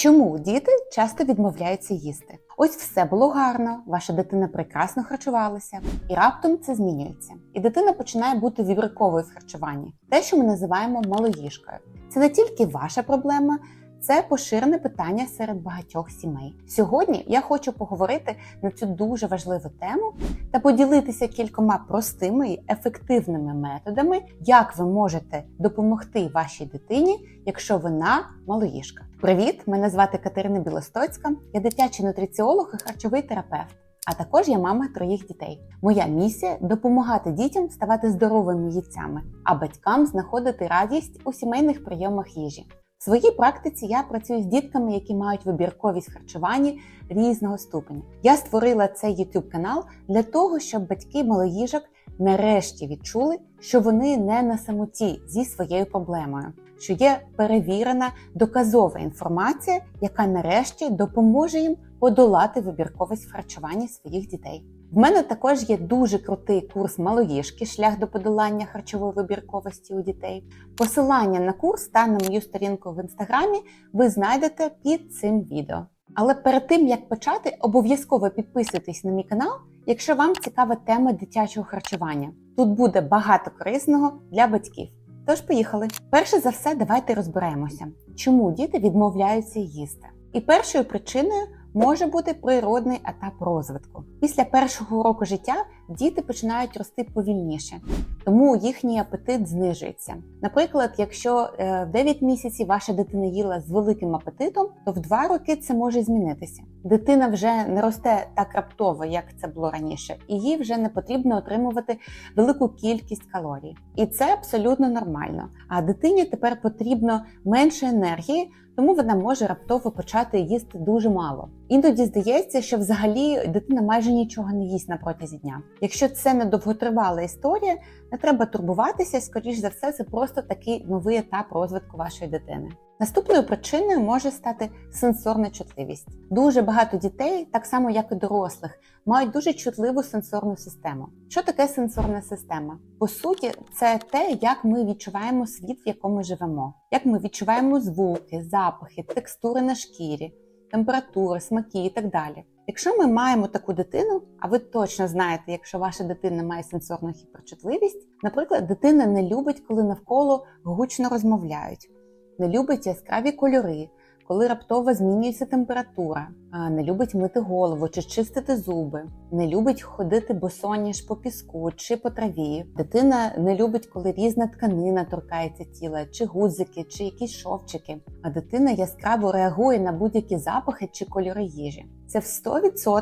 Чому діти часто відмовляються їсти? Ось все було гарно, ваша дитина прекрасно харчувалася, і раптом це змінюється. І дитина починає бути вибірковою в харчуванні, те, що ми називаємо малоїжкою. Це не тільки ваша проблема. Це поширене питання серед багатьох сімей. Сьогодні я хочу поговорити на цю дуже важливу тему та поділитися кількома простими і ефективними методами, як ви можете допомогти вашій дитині, якщо вона малоїжка. Привіт! Мене звати Катерина Білостоцька, я дитячий нутриціолог і харчовий терапевт. А також я мама троїх дітей. Моя місія допомагати дітям ставати здоровими їдцями, а батькам знаходити радість у сімейних прийомах їжі. В своїй практиці я працюю з дітками, які мають вибірковість в харчуванні різного ступеня. Я створила цей YouTube канал для того, щоб батьки малоїжок нарешті відчули, що вони не на самоті зі своєю проблемою, що є перевірена доказова інформація, яка нарешті допоможе їм подолати вибірковість в харчуванні своїх дітей. В мене також є дуже крутий курс малоїжки шлях до подолання харчової вибірковості у дітей. Посилання на курс та на мою сторінку в інстаграмі ви знайдете під цим відео. Але перед тим як почати, обов'язково підписуйтесь на мій канал, якщо вам цікава тема дитячого харчування. Тут буде багато корисного для батьків. Тож поїхали. Перше за все, давайте розберемося, чому діти відмовляються їсти. І першою причиною може бути природний етап розвитку. Після першого року життя діти починають рости повільніше, тому їхній апетит знижується. Наприклад, якщо е, в 9 місяців ваша дитина їла з великим апетитом, то в 2 роки це може змінитися. Дитина вже не росте так раптово, як це було раніше, і їй вже не потрібно отримувати велику кількість калорій. І це абсолютно нормально. А дитині тепер потрібно менше енергії, тому вона може раптово почати їсти дуже мало. Іноді здається, що взагалі дитина майже нічого не їсть на протязі дня. Якщо це не довготривала історія, не треба турбуватися, скоріш за все, це просто такий новий етап розвитку вашої дитини. Наступною причиною може стати сенсорна чутливість. Дуже багато дітей, так само як і дорослих, мають дуже чутливу сенсорну систему. Що таке сенсорна система? По суті, це те, як ми відчуваємо світ, в якому живемо, як ми відчуваємо звуки, запахи, текстури на шкірі, температури, смаки і так далі. Якщо ми маємо таку дитину, а ви точно знаєте, якщо ваша дитина має сенсорну гіперчутливість, наприклад, дитина не любить, коли навколо гучно розмовляють, не любить яскраві кольори, коли раптово змінюється температура, не любить мити голову чи чистити зуби, не любить ходити босоніж по піску чи по траві. Дитина не любить, коли різна тканина торкається тіла, чи гудзики, чи якісь шовчики. А дитина яскраво реагує на будь-які запахи чи кольори їжі. Це в 100%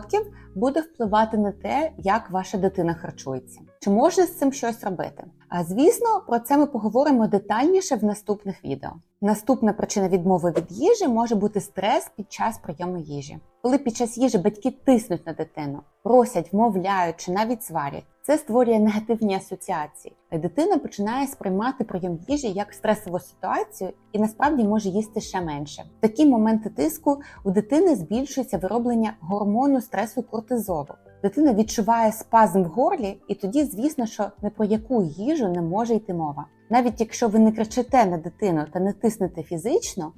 буде впливати на те, як ваша дитина харчується. Чи можна з цим щось робити? А звісно, про це ми поговоримо детальніше в наступних відео. Наступна причина відмови від їжі може бути стрес під час прийому їжі. Коли під час їжі батьки тиснуть на дитину, просять, вмовляють чи навіть сварять, це створює негативні асоціації. Дитина починає сприймати прийом їжі як стресову ситуацію і насправді може їсти ще менше. В такі моменти тиску у дитини збільшується вироблення гормону стресу кортизолу. Дитина відчуває спазм в горлі, і тоді, звісно, що не про яку їжу не може йти мова. Навіть якщо ви не кричите на дитину та не тиснете фізично,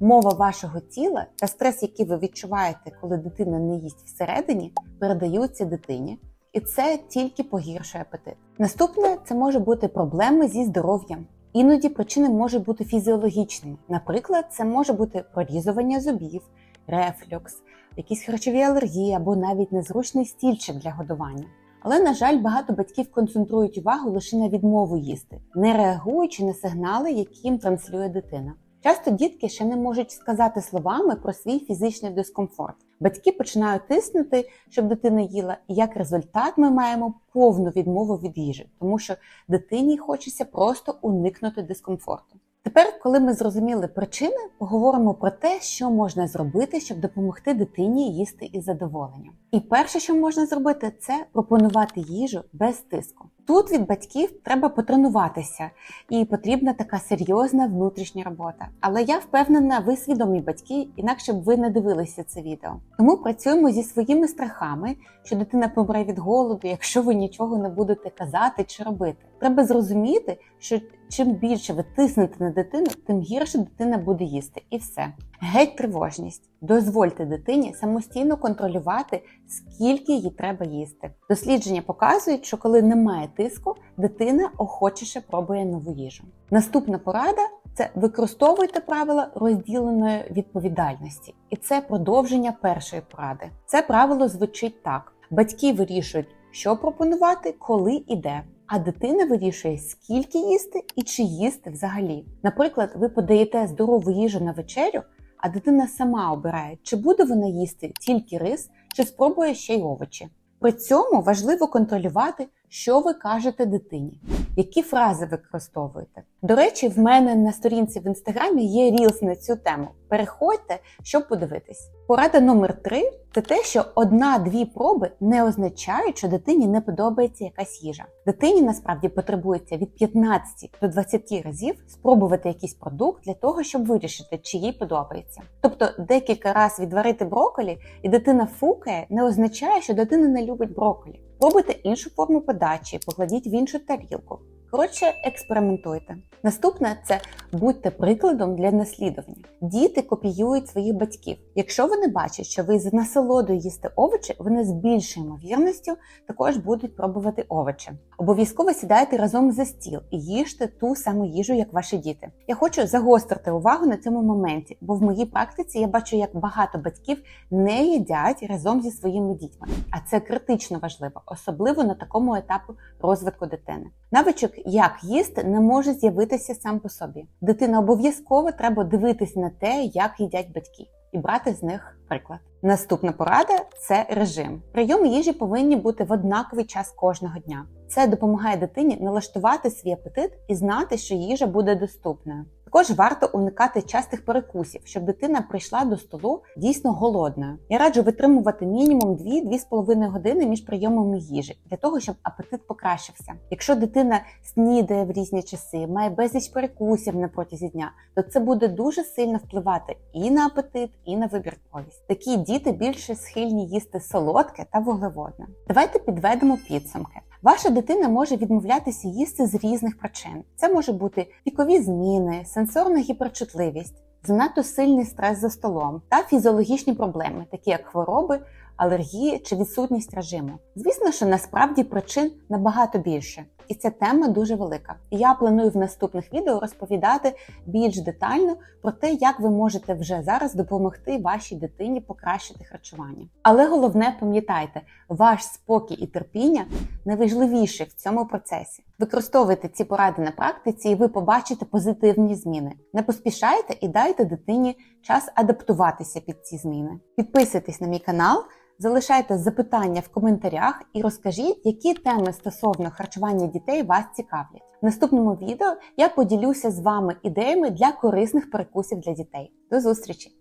мова вашого тіла та стрес, який ви відчуваєте, коли дитина не їсть всередині, передаються дитині. І це тільки погіршує апетит. Наступне це може бути проблеми зі здоров'ям. Іноді причини можуть бути фізіологічними. Наприклад, це може бути прорізування зубів, рефлюкс, якісь харчові алергії або навіть незручний стільчик для годування. Але, на жаль, багато батьків концентрують увагу лише на відмову їсти, не реагуючи на сигнали, які їм транслює дитина. Часто дітки ще не можуть сказати словами про свій фізичний дискомфорт. Батьки починають тиснути, щоб дитина їла, і як результат ми маємо повну відмову від їжі, тому що дитині хочеться просто уникнути дискомфорту. Тепер, коли ми зрозуміли причини, поговоримо про те, що можна зробити, щоб допомогти дитині їсти із задоволенням. І перше, що можна зробити, це пропонувати їжу без тиску. Тут від батьків треба потренуватися, і потрібна така серйозна внутрішня робота. Але я впевнена, ви свідомі батьки, інакше б ви не дивилися це відео. Тому працюємо зі своїми страхами, що дитина помре від голоду, якщо ви нічого не будете казати чи робити. Треба зрозуміти, що чим більше ви тиснете на дитину, тим гірше дитина буде їсти, і все. Геть тривожність. Дозвольте дитині самостійно контролювати, скільки їй треба їсти. Дослідження показують, що коли немає тиску, дитина охочіше пробує нову їжу. Наступна порада це використовуйте правила розділеної відповідальності, і це продовження першої поради. Це правило звучить так: батьки вирішують, що пропонувати, коли і де. А дитина вирішує, скільки їсти і чи їсти взагалі. Наприклад, ви подаєте здорову їжу на вечерю, а дитина сама обирає, чи буде вона їсти тільки рис, чи спробує ще й овочі. При цьому важливо контролювати, що ви кажете дитині, які фрази використовуєте. До речі, в мене на сторінці в інстаграмі є рілс на цю тему. Переходьте, щоб подивитись. Порада номер три це те, що одна-дві проби не означають, що дитині не подобається якась їжа. Дитині насправді потребується від 15 до 20 разів спробувати якийсь продукт для того, щоб вирішити, чи їй подобається. Тобто декілька разів відварити брокколі, і дитина фукає, не означає, що дитина не любить брокколі. Пробуйте іншу форму подачі, покладіть в іншу тарілку. Коротше, експериментуйте. Наступне це будьте прикладом для наслідування. Діти копіюють своїх батьків. Якщо вони бачать, що ви з насолодою їсте овочі, вони з більшою ймовірністю також будуть пробувати овочі. Обов'язково сідайте разом за стіл і їжте ту саму їжу, як ваші діти. Я хочу загострити увагу на цьому моменті, бо в моїй практиці я бачу, як багато батьків не їдять разом зі своїми дітьми. А це критично важливо, особливо на такому етапі розвитку дитини. Навичок, як їсти, не може з'явитися сам по собі. Дитина обов'язково треба дивитись на те, як їдять батьки, і брати з них приклад. Наступна порада це режим. Прийоми їжі повинні бути в однаковий час кожного дня. Це допомагає дитині налаштувати свій апетит і знати, що їжа буде доступною. Також варто уникати частих перекусів, щоб дитина прийшла до столу дійсно голодною. Я раджу витримувати мінімум 2-2,5 години між прийомами їжі для того, щоб апетит покращився. Якщо дитина снідає в різні часи, має безліч перекусів на протязі дня, то це буде дуже сильно впливати і на апетит, і на вибірковість. Такі діти більше схильні їсти солодке та вуглеводне. Давайте підведемо підсумки. Ваша дитина може відмовлятися їсти з різних причин. Це може бути вікові зміни, сенсорна гіперчутливість, занадто сильний стрес за столом та фізіологічні проблеми, такі як хвороби, алергії чи відсутність режиму. Звісно, що насправді причин набагато більше, і ця тема дуже велика. Я планую в наступних відео розповідати більш детально про те, як ви можете вже зараз допомогти вашій дитині покращити харчування. Але головне пам'ятайте, ваш спокій і терпіння найважливіше в цьому процесі. Використовуйте ці поради на практиці, і ви побачите позитивні зміни. Не поспішайте і дайте дитині час адаптуватися під ці зміни. Підписуйтесь на мій канал. Залишайте запитання в коментарях і розкажіть, які теми стосовно харчування дітей вас цікавлять. В наступному відео я поділюся з вами ідеями для корисних перекусів для дітей. До зустрічі!